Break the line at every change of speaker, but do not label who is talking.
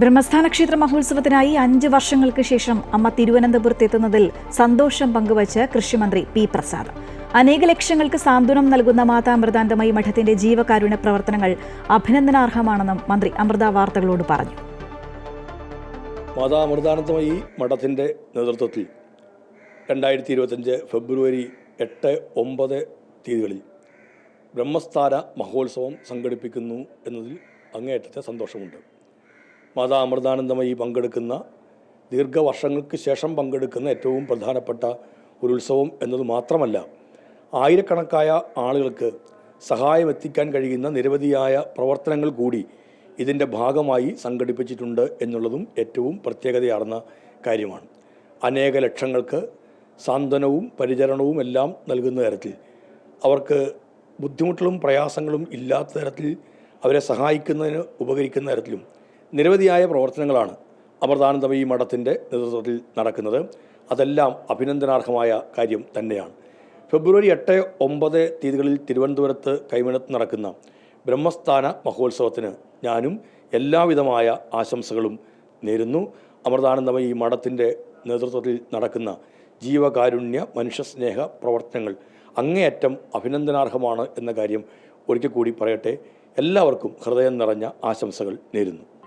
ബ്രഹ്മസ്ഥാന ക്ഷേത്ര മഹോത്സവത്തിനായി അഞ്ച് വർഷങ്ങൾക്ക് ശേഷം അമ്മ തിരുവനന്തപുരത്ത് എത്തുന്നതിൽ സന്തോഷം പങ്കുവച്ച് കൃഷിമന്ത്രി പി പ്രസാദ്. അനേക ലക്ഷ്യങ്ങൾക്ക് സാന്ത്വനം നൽകുന്ന മാതാമൃതാന്തമയി മഠത്തിന്റെ ജീവകാരുണ്യ പ്രവർത്തനങ്ങൾ അഭിനന്ദനാർഹമാണെന്നും മന്ത്രി അമൃത വാർത്തകളോട് പറഞ്ഞു.
മാതാ അമൃതാനന്ദമയി മഠത്തിന്റെ നേതൃത്വത്തിൽ രണ്ടായിരത്തി ഇരുപത്തഞ്ച് ഫെബ്രുവരി എട്ട് ഒമ്പത് തീയതികളിൽ ബ്രഹ്മസ്ഥാന മഹോത്സവം സംഘടിപ്പിക്കുന്നു എന്നതിൽ അങ്ങേയറ്റത്തെ സന്തോഷമുണ്ട്. മാതാ അമൃതാനന്ദമയി പങ്കെടുക്കുന്ന ദീർഘവർഷങ്ങൾക്ക് ശേഷം പങ്കെടുക്കുന്ന ഏറ്റവും പ്രധാനപ്പെട്ട ഒരു ഉത്സവം എന്നത് മാത്രമല്ല ആയിരക്കണക്കായ ആളുകൾക്ക് സഹായം എത്തിക്കാൻ കഴിയുന്ന നിരവധിയായ പ്രവർത്തനങ്ങൾ കൂടി ഇതിന്റെ ഭാഗമായി സംഘടിപ്പിച്ചിട്ടുണ്ട് എന്നുള്ളതും ഏറ്റവും പ്രത്യേകതയാർന്ന കാര്യമാണ്. അനേക ലക്ഷങ്ങൾക്ക് സാന്ത്വനവും പരിചരണവും എല്ലാം നൽകുന്ന തരത്തിൽ അവർക്ക് ബുദ്ധിമുട്ടുകളും പ്രയാസങ്ങളും ഇല്ലാത്ത തരത്തിൽ അവരെ സഹായിക്കുന്നതിന് ഉപകരിക്കുന്ന തരത്തിലും നിരവധിയായ പ്രവർത്തനങ്ങളാണ് അമൃതാനന്ദമയി മഠത്തിന്റെ നേതൃത്വത്തിൽ നടക്കുന്നത്. അതെല്ലാം അഭിനന്ദനാർഹമായ കാര്യം തന്നെയാണ്. ഫെബ്രുവരി എട്ട് ഒമ്പത് തീയതികളിൽ തിരുവനന്തപുരത്ത് കൈമണത്ത് നടക്കുന്ന ബ്രഹ്മസ്ഥാന മഹോത്സവത്തിന് ഞാനും എല്ലാവിധമായ ആശംസകളും നേരുന്നു. അമൃതാനന്ദമയി മഠത്തിന്റെ നേതൃത്വത്തിൽ നടക്കുന്ന ജീവകാരുണ്യ മനുഷ്യസ്നേഹ പ്രവർത്തനങ്ങൾ അങ്ങേയറ്റം അഭിനന്ദനാർഹമാണ് എന്ന കാര്യം ഒരിക്കൽ കൂടി പറയട്ടെ. എല്ലാവർക്കും ഹൃദയം നിറഞ്ഞ ആശംസകൾ നേരുന്നു.